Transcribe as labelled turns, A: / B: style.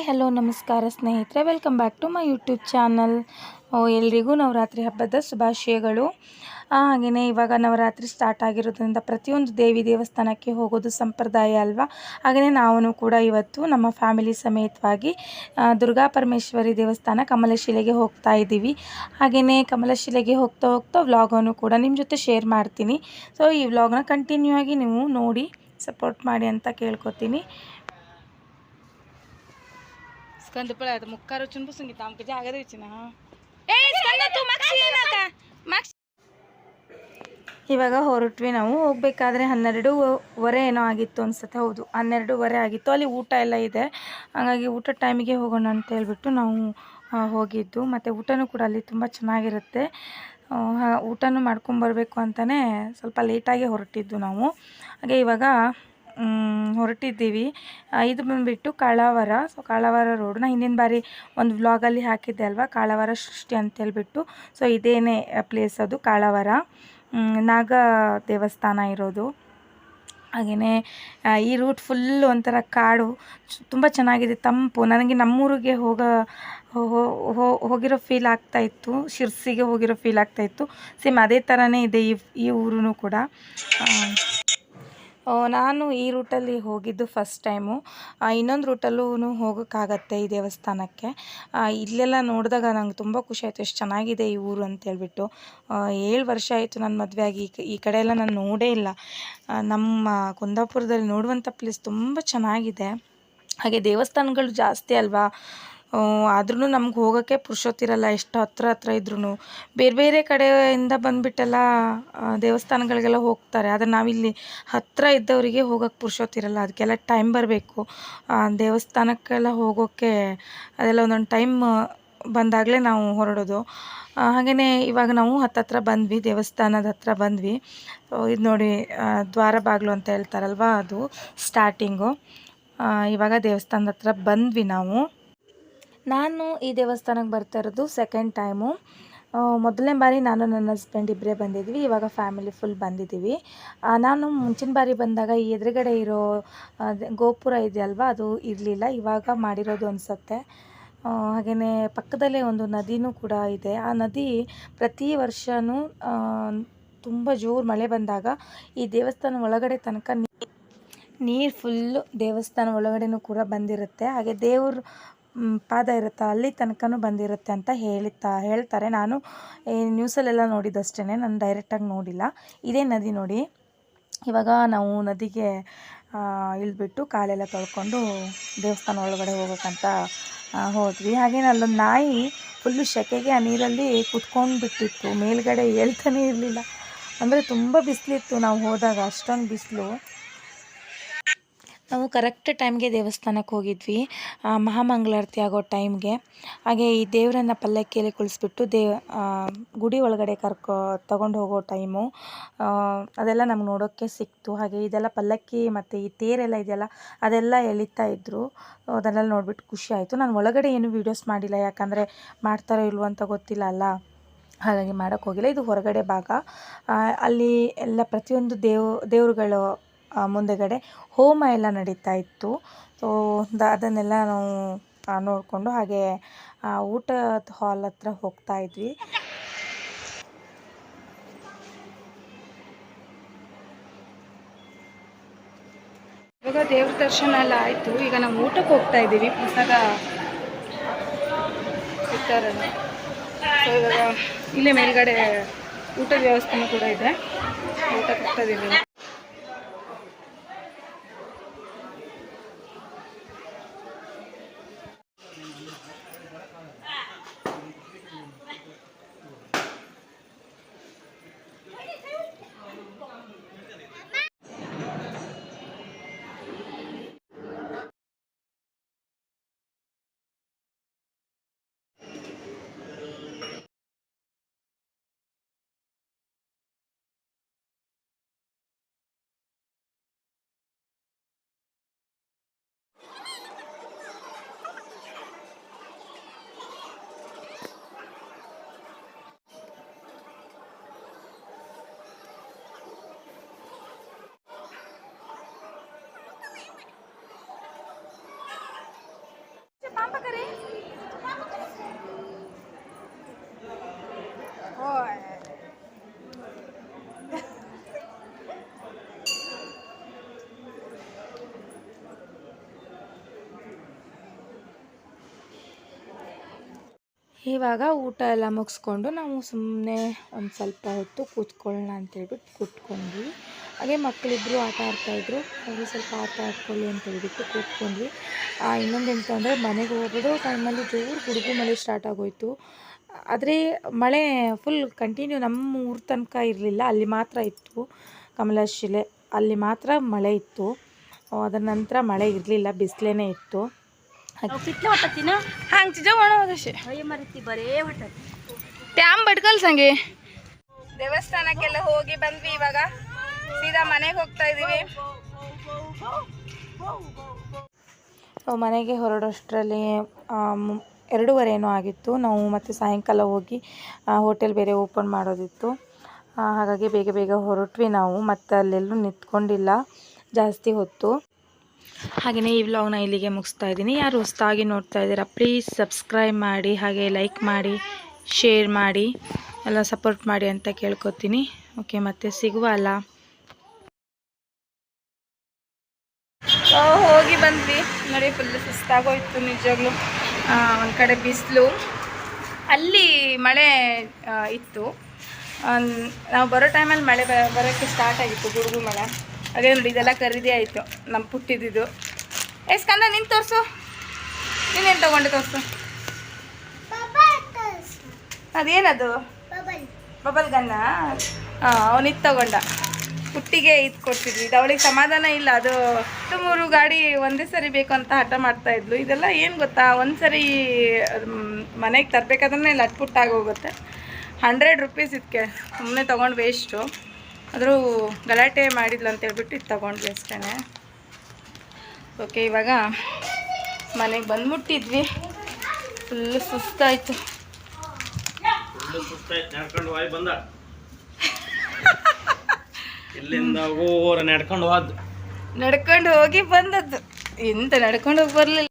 A: Hi hello, ನಮಸ್ಕಾರ ಸ್ನೇಹಿತರೆ. Welcome back to my YouTube channel ಎಲ್ರಿಗೂ ನವರಾತ್ರಿ ಹಬ್ಬದ ಶುಭಾಶಯಗಳು. ಹಾಗೆಯೇ ಇವಾಗ ನವರಾತ್ರಿ ಸ್ಟಾರ್ಟ್ ಆಗಿರೋದ್ರಿಂದ ಪ್ರತಿಯೊಂದು ದೇವಿ ದೇವಸ್ಥಾನಕ್ಕೆ ಹೋಗೋದು ಸಂಪ್ರದಾಯ ಅಲ್ವಾ? ಹಾಗೆಯೇ ನಾವು ಕೂಡ ಇವತ್ತು ನಮ್ಮ ಫ್ಯಾಮಿಲಿ ಸಮೇತವಾಗಿ ದುರ್ಗಾ ಪರಮೇಶ್ವರಿ ದೇವಸ್ಥಾನ ಕಮಲಶಿಲೆಗೆ ಹೋಗ್ತಾ ಇದ್ದೀವಿ. ಹಾಗೆಯೇ ಕಮಲಶಿಲೆಗೆ ಹೋಗ್ತಾ ಹೋಗ್ತಾ ವ್ಲಾಗನ್ನು ಕೂಡ ನಿಮ್ಮ ಜೊತೆ ಶೇರ್ ಮಾಡ್ತೀನಿ. ಸೊ ಈ ವ್ಲಾಗ್ನ ಕಂಟಿನ್ಯೂ ಆಗಿ ನೀವು ನೋಡಿ ಸಪೋರ್ಟ್ ಮಾಡಿ ಅಂತ ಕೇಳ್ಕೊತೀನಿ. స్కందపడ ముక్క రుచిని పూసింది తామకి ಜಾಗದ ఇచ్చిన ಇವಾಗ. ಹೊರಟ್ವಿ ನಾವು ಹೋಗಬೇಕಾದ್ರೆ ಹನ್ನೆರಡೂವರೆ ಏನೋ ಆಗಿತ್ತು ಅನ್ಸುತ್ತೆ ಹೌದು. ಹನ್ನೆರಡೂವರೆ ಆಗಿತ್ತು ಅಲ್ಲಿ ಊಟ ಎಲ್ಲ ಇದೆ. ಹಾಗಾಗಿ ಊಟ ಟೈಮಿಗೆ ಹೋಗೋಣ ಅಂತ ಹೇಳ್ಬಿಟ್ಟು ನಾವು ಹೋಗಿದ್ದು. ಮತ್ತು ಊಟನೂ ಕೂಡ ಅಲ್ಲಿ ತುಂಬ ಚೆನ್ನಾಗಿರುತ್ತೆ. ಊಟನೂ ಮಾಡ್ಕೊಂಬರ್ಬೇಕು ಅಂತಲೇ ಸ್ವಲ್ಪ ಲೇಟಾಗಿ ಹೊರಟಿದ್ದು ನಾವು. ಹಾಗೆ ಇವಾಗ ಹೊರಟಿದ್ದೀವಿ. ಇದು ಬಂದುಬಿಟ್ಟು ಕಾಳಾವರ. ಸೊ ಕಾಳಾವರ ರೋಡ್ ನಾ ಹಿಂದಿನ ಬಾರಿ ಒಂದು ವ್ಲಾಗಲ್ಲಿ ಹಾಕಿದ್ದೆ ಅಲ್ವಾ? ಕಾಳಾವರ ಸೃಷ್ಟಿ ಅಂತ ಹೇಳ್ಬಿಟ್ಟು. ಸೊ ಇದೇನೇ ಪ್ಲೇಸ್ ಅದು ಕಾಳಾವರ. ನಾಗ ದೇವಸ್ಥಾನ ಇರೋದು. ಹಾಗೆಯೇ ಈ ರೂಟ್ ಫುಲ್ ಒಂಥರ ಕಾಡು. ತುಂಬ ಚೆನ್ನಾಗಿದೆ ತಂಪು. ನನಗೆ ನಮ್ಮೂರಿಗೆ ಹೋಗೋ ಹೋಗಿರೋ ಫೀಲ್ ಆಗ್ತಾ ಇತ್ತು. ಶಿರ್ಸಿಗೆ ಹೋಗಿರೋ ಫೀಲ್ ಆಗ್ತಾ ಇತ್ತು. ಸೇಮ್ ಅದೇ ಥರನೇ ಇದೆ ಈ ಈ ಊರೂ ಕೂಡ. ನಾನು ಈ ರೂಟಲ್ಲಿ ಹೋಗಿದ್ದು ಫಸ್ಟ್ ಟೈಮು ಇನ್ನೊಂದು ರೂಟಲ್ಲೂ ಹೋಗೋಕ್ಕಾಗತ್ತೆ ಈ ದೇವಸ್ಥಾನಕ್ಕೆ. ಇಲ್ಲೆಲ್ಲ ನೋಡಿದಾಗ ನಂಗೆ ತುಂಬ ಖುಷಿ ಆಯಿತು ಎಷ್ಟು ಚೆನ್ನಾಗಿದೆ ಈ ಊರು ಅಂತ ಹೇಳ್ಬಿಟ್ಟು. ಆ, ಏಳು ವರ್ಷ ಆಯಿತು ನನ್ನ ಮದುವೆ ಆಗಿ ಈ ಕಡೆ ನಾನು ನೋಡೇ ಇಲ್ಲ. ನಮ್ಮ ಕುಂದಾಪುರದಲ್ಲಿ ನೋಡುವಂಥ ಪ್ಲೇಸ್ ತುಂಬ ಚೆನ್ನಾಗಿದೆ. ಹಾಗೆ ದೇವಸ್ಥಾನಗಳು ಜಾಸ್ತಿ ಅಲ್ವಾ? ಆದ್ರೂ ನಮ್ಗೆ ಹೋಗೋಕ್ಕೆ ಪುರುಷೊತ್ತಿರಲ್ಲ ಎಷ್ಟು ಹತ್ರ ಹತ್ರ ಇದ್ರೂ ಬೇರೆ ಬೇರೆ ಕಡೆಯಿಂದ ಬಂದುಬಿಟ್ಟೆಲ್ಲ ದೇವಸ್ಥಾನಗಳಿಗೆಲ್ಲ ಹೋಗ್ತಾರೆ. ಆದರೆ ನಾವಿಲ್ಲಿ ಹತ್ತಿರ ಇದ್ದವರಿಗೆ ಹೋಗೋಕ್ಕೆ ಪುರುಷೊತ್ತಿರಲ್ಲ ಅದಕ್ಕೆಲ್ಲ ಟೈಮ್ ಬರಬೇಕು. ದೇವಸ್ಥಾನಕ್ಕೆಲ್ಲ ಹೋಗೋಕ್ಕೆ ಅದೆಲ್ಲ ಒಂದೊಂದು ಟೈಮ್ ಬಂದಾಗಲೇ ನಾವು ಹೊರಡೋದು. ಹಾಗೆಯೇ ಇವಾಗ ನಾವು ಹತ್ತತ್ರ ಬಂದ್ವಿ, ದೇವಸ್ಥಾನದ ಹತ್ರ ಬಂದ್ವಿ. ಇದು ನೋಡಿ ದ್ವಾರ ಬಾಗಿಲು ಅಂತ ಹೇಳ್ತಾರಲ್ವ ಅದು ಸ್ಟಾರ್ಟಿಂಗು ಇವಾಗ ದೇವಸ್ಥಾನದ ಹತ್ರ ಬಂದ್ವಿ ನಾವು. ನಾನು ಈ ದೇವಸ್ಥಾನಕ್ಕೆ ಬರ್ತಾ ಇರೋದು ಸೆಕೆಂಡ್ ಟೈಮು ಮೊದಲನೇ ಬಾರಿ ನಾನು ನನ್ನ ಹಸ್ಬೆಂಡ್ ಇಬ್ಬರೇ ಬಂದಿದ್ವಿ. ಇವಾಗ ಫ್ಯಾಮಿಲಿ ಫುಲ್ ಬಂದಿದ್ದೀವಿ. ನಾನು ಮುಂಚಿನ ಬಾರಿ ಬಂದಾಗ ಈ ಎದುರುಗಡೆ ಇರೋ ಗೋಪುರ ಇದೆಯಲ್ವ, ಅದು ಇರಲಿಲ್ಲ. ಇವಾಗ ಮಾಡಿರೋದು ಅನಿಸುತ್ತೆ. ಹಾಗೆಯೇ ಪಕ್ಕದಲ್ಲೇ ಒಂದು ನದಿನೂ ಕೂಡ ಇದೆ. ಆ ನದಿ ಪ್ರತಿ ವರ್ಷವೂ ತುಂಬ ಜೋರು ಮಳೆ ಬಂದಾಗ ಈ ದೇವಸ್ಥಾನ ಒಳಗಡೆ ತನಕ ನೀರು ಫುಲ್ಲು ದೇವಸ್ಥಾನ ಒಳಗಡೆನೂ ಕೂಡ ಬಂದಿರುತ್ತೆ. ಹಾಗೆ ದೇವ್ರ ಪಾದ ಇರುತ್ತೆ? ಅಲ್ಲಿ ತನಕನೂ ಬಂದಿರುತ್ತೆ ಅಂತ ಹೇಳ್ತಾ ಹೇಳ್ತಾರೆ. ನಾನು ನ್ಯೂಸಲ್ಲೆಲ್ಲ ನೋಡಿದ್ದಷ್ಟೇ ನಾನು ಡೈರೆಕ್ಟಾಗಿ ನೋಡಿಲ್ಲ. ಇದೇ ನದಿ ನೋಡಿ. ಇವಾಗ ನಾವು ನದಿಗೆ ಇಳಿದ್ಬಿಟ್ಟು ಕಾಲೆಲ್ಲ ತೊಳ್ಕೊಂಡು ದೇವಸ್ಥಾನ ಒಳಗಡೆ ಹೋಗೋಕ್ಕಂತ ಹೋದ್ವಿ. ಹಾಗೇನೆ ಅಲ್ಲೊಂದು ನಾಯಿ ಫುಲ್ಲು ಸೆಕೆಗೆ ಆ ನೀರಲ್ಲಿ ಕುತ್ಕೊಂಡು ಬಿಟ್ಟಿತ್ತು. ಮೇಲ್ಗಡೆ ಹೇಳ್ತಾನೆ ಇರಲಿಲ್ಲ. ಅಂದರೆ ತುಂಬ ಬಿಸಿಲಿತ್ತು. ನಾವು ಹೋದಾಗ ಅಷ್ಟೊಂದು ಬಿಸಿಲು. ನಾವು ಕರೆಕ್ಟ್ ಟೈಮ್ಗೆ ದೇವಸ್ಥಾನಕ್ಕೆ ಹೋಗಿದ್ವಿ. ಮಹಾಮಂಗಳಾರತಿ ಆಗೋ ಟೈಮ್ಗೆ ಹಾಗೆ ಈ ದೇವರನ್ನ ಪಲ್ಲಕ್ಕಿಯಲ್ಲಿ ಕುಳಿಸ್ಬಿಟ್ಟು ದೇವ ಗುಡಿ ಒಳಗಡೆ ಕರ್ಕೊ, ತಗೊಂಡು ಹೋಗೋ ಟೈಮು ಅದೆಲ್ಲ ನಮ್ಗೆ ನೋಡೋಕ್ಕೆ ಸಿಕ್ತು. ಹಾಗೆ ಇದೆಲ್ಲ ಪಲ್ಲಕ್ಕಿ ಮತ್ತು ಈ ತೇರೆಲ್ಲ ಇದೆಯಲ್ಲ, ಅದೆಲ್ಲ ಎಳಿತಾ ಇದ್ದರು ಅದನ್ನೆಲ್ಲ ನೋಡಿಬಿಟ್ಟು ಖುಷಿ ಆಯಿತು. ನಾನು ಒಳಗಡೆ ಏನು ವೀಡಿಯೋಸ್ ಮಾಡಿಲ್ಲ, ಯಾಕಂದರೆ ಮಾಡ್ತಾರೋ ಇಲ್ವೋ ಅಂತ ಗೊತ್ತಿಲ್ಲ ಅಲ್ಲ. ಹಾಗಾಗಿ ಮಾಡೋಕ್ಕೋಗಿಲ್ಲ ಇದು ಹೊರಗಡೆ ಭಾಗ. ಅಲ್ಲಿ ಎಲ್ಲ ಪ್ರತಿಯೊಂದು ದೇವ್, ದೇವ್ರುಗಳು ಮುಂದೆಗಡೆ ಹೋಮ ಎಲ್ಲ ನಡೀತಾ ಇತ್ತು. ಸೊ ಅದನ್ನೆಲ್ಲ ನಾವು ನೋಡಿಕೊಂಡು ಹಾಗೆ ಊಟ ಹಾಲ್ ಹತ್ರ ಹೋಗ್ತಾ ಇದ್ವಿ. ಇವಾಗ ದೇವ್ರ ದರ್ಶನ ಎಲ್ಲ ಆಯಿತು. ಈಗ ನಾವು ಊಟಕ್ಕೆ ಹೋಗ್ತಾ ಇದ್ದೀವಿ. ಪ್ರಸಾದ ಸೊ ಇಲ್ಲೇ ಮೇಲ್ಗಡೆ ಊಟದ ವ್ಯವಸ್ಥೆನೂ ಕೂಡ ಇದೆ. ಊಟಕ್ಕೆ ಹೋಗ್ತಾ ಇದ್ದೀವಿ. ಇವಾಗ ಊಟ ಎಲ್ಲ ಮುಗಿಸ್ಕೊಂಡು ನಾವು ಸುಮ್ಮನೆ ಒಂದು ಸ್ವಲ್ಪ ಹೊತ್ತು ಕೂತ್ಕೊಳ್ಳೋಣ ಅಂತೇಳ್ಬಿಟ್ಟು ಕೂತ್ಕೊಂಡ್ವಿ. ಹಾಗೆ ಮಕ್ಕಳಿಬ್ಬರು ಆಟ ಆಡ್ತಾಯಿದ್ರು ಅವರು ಸ್ವಲ್ಪ ಆಟ ಆಡ್ಕೊಳ್ಳಿ ಅಂತ ಹೇಳ್ಬಿಟ್ಟು ಕೂತ್ಕೊಂಡ್ವಿ. ಇನ್ನೊಂದು ಎಂತ ಅಂದರೆ ಮನೆಗೆ ಹೋಗೋದು ಟೈಮಲ್ಲಿ ಜೋರು ಗುಡುಗು ಮಳೆ ಸ್ಟಾರ್ಟ್ ಆಗೋಯಿತು. ಆದರೆ ಮಳೆ ಫುಲ್ ಕಂಟಿನ್ಯೂ ನಮ್ಮ ಊರ ತನಕ ಇರಲಿಲ್ಲ. ಅಲ್ಲಿ ಮಾತ್ರ ಇತ್ತು. ಕಮಲಶಿಲೆ ಅಲ್ಲಿ ಮಾತ್ರ ಮಳೆ ಇತ್ತು. ಅದರ ನಂತರ ಮಳೆ ಇರಲಿಲ್ಲ. ಬಿಸಿಲೇ ಇತ್ತು.
B: कितलं वाटत ना
A: ಹಂಗೆ ಚಿಜ ಒಣ ಹೋದಶೆ
B: होय मरती बरे वाटत
A: ಟ್ಯಾಮ್ ಬಡ್ಕಲ್ ಸಂಗೆ ದೇವಸ್ಥಾನಕ್ಕೆಲ್ಲ ಹೋಗಿ ಬಂದ್ವಿ ಇವಾಗ ಸೀದಾ ಮನೆಗೆ ಹೋಗ್ತಾ ಇದೀವಿ ನಾವು ಮನೆಗೆ ಹೊರಡೋಷ್ಟರಲ್ಲಿ ಎರಡೂವರೆ ಏನೋ ಆಗಿತ್ತು ನಾವು ಮತ್ತೆ ಸಾಯಂಕಾಲ ಹೋಗಿ ಹೋಟೆಲ್ ಬೇರೆ ಓಪನ್ ಮಾಡೋದಿತ್ತು ಆ, ಹಾಗಾಗಿ ಬೇಗ ಬೇಗ ಹೊರಟ್ವಿ ನಾವು ಮತ್ತೆ ಅಲ್ಲೆಲ್ಲೂ ನಿಂತ್ಕೊಂಡಿಲ್ಲ ಜಾಸ್ತಿ ಹೊತ್ತು ಹಾಗೆಯೇ ಈ ವ್ಲಾಗ್ನ ಇಲ್ಲಿಗೆ ಮುಗಿಸ್ತಾ ಇದ್ದೀನಿ. ಯಾರು ಹೊಸ್ತಾಗಿ ನೋಡ್ತಾ ಇದ್ದೀರಾ ಪ್ಲೀಸ್ ಸಬ್ಸ್ಕ್ರೈಬ್ ಮಾಡಿ, ಹಾಗೆ ಲೈಕ್ ಮಾಡಿ ಶೇರ್ ಮಾಡಿ, ಎಲ್ಲ ಸಪೋರ್ಟ್ ಮಾಡಿ ಅಂತ ಕೇಳ್ಕೊತೀನಿ. ಓಕೆ ಮತ್ತೆ ಸಿಗುವ ಅಲ್ಲ ಹೋಗಿ ಬಂದ್ವಿ. ನೋಡಿ ಫುಲ್ ಸುಸ್ತಾಗೋಯ್ತು ನಿಜವಾಗ್ಲೂ. ಒಂದು ಕಡೆ ಬಿಸಿಲು. ಅಲ್ಲಿ ಮಳೆ ಇತ್ತು. ನಾವು ಬರೋ ಟೈಮಲ್ಲಿ ಮಳೆ ಬರೋಕ್ಕೆ ಸ್ಟಾರ್ಟ್ ಆಗಿತ್ತು, ಗುಡುಗು ಮಳೆ. ಹಾಗೆ ನೋಡಿ, ಇದೆಲ್ಲ ಖರೀದಿ ಆಯಿತು. ನಮ್ಮ ಪುಟ್ಟಿದ್ದು. ಎಸ್ ಸ್ಕಂದ ನಿನ್ ತೋರಿಸು. ನೀನೇನು ತಗೊಂಡೆ ತೋರಿಸು? ಅದೇನದು? ಬಬಲ್ ಗನ್ನ? ಹಾಂ ಇದು ತಗೊಂಡ. ಪುಟ್ಟಿಗೆ ಇದು ಕೊಡ್ತಿದ್ವಿ ಇದು ಅವಳಿಗೆ ಸಮಾಧಾನ ಇಲ್ಲ. ಅದು ಹತ್ತು ಮೂರು ಗಾಡಿ ಒಂದೇ ಸರಿ ಬೇಕು ಅಂತ ಹಠ ಮಾಡ್ತಾ ಇದ್ಲು. ಇದೆಲ್ಲ ಏನು ಗೊತ್ತಾ? ಒಂದು ಸರಿ ಮನೆಗೆ ತರಬೇಕಾದ್ರೆ ಲಟ್ಪುಟ್ಟಾಗಿ ಹೋಗುತ್ತೆ. ಹಂಡ್ರೆಡ್ ರುಪೀಸ್ ಇದಕ್ಕೆ ಸುಮ್ಮನೆ ತೊಗೊಂಡು ವೇಸ್ಟು ಆದರೂ ಗಲಾಟೆ ಮಾಡಿದ್ಲು ಅಂತ ಹೇಳ್ಬಿಟ್ಟು ಇದು ತೊಗೊಂಡ್ವಿ ಅಷ್ಟೇ ಓಕೆ ಇವಾಗ ಮನೆಗೆ ಬಂದ್ಬಿಟ್ಟಿದ್ವಿ. ಫುಲ್ಲು ಸುಸ್ತಾಯಿತು.
C: ನಡ್ಕೊಂಡು ಹೋಗಿ ಬಂದ. ಇಲ್ಲಿಂದ ನಡ್ಕೊಂಡು ಹೋದ್
A: ನಡ್ಕೊಂಡು ಹೋಗಿ ಬಂದದ್ದು. ಎಂತ ನಡ್ಕೊಂಡು ಹೋಗಿ ಬರಲಿಲ್ಲ.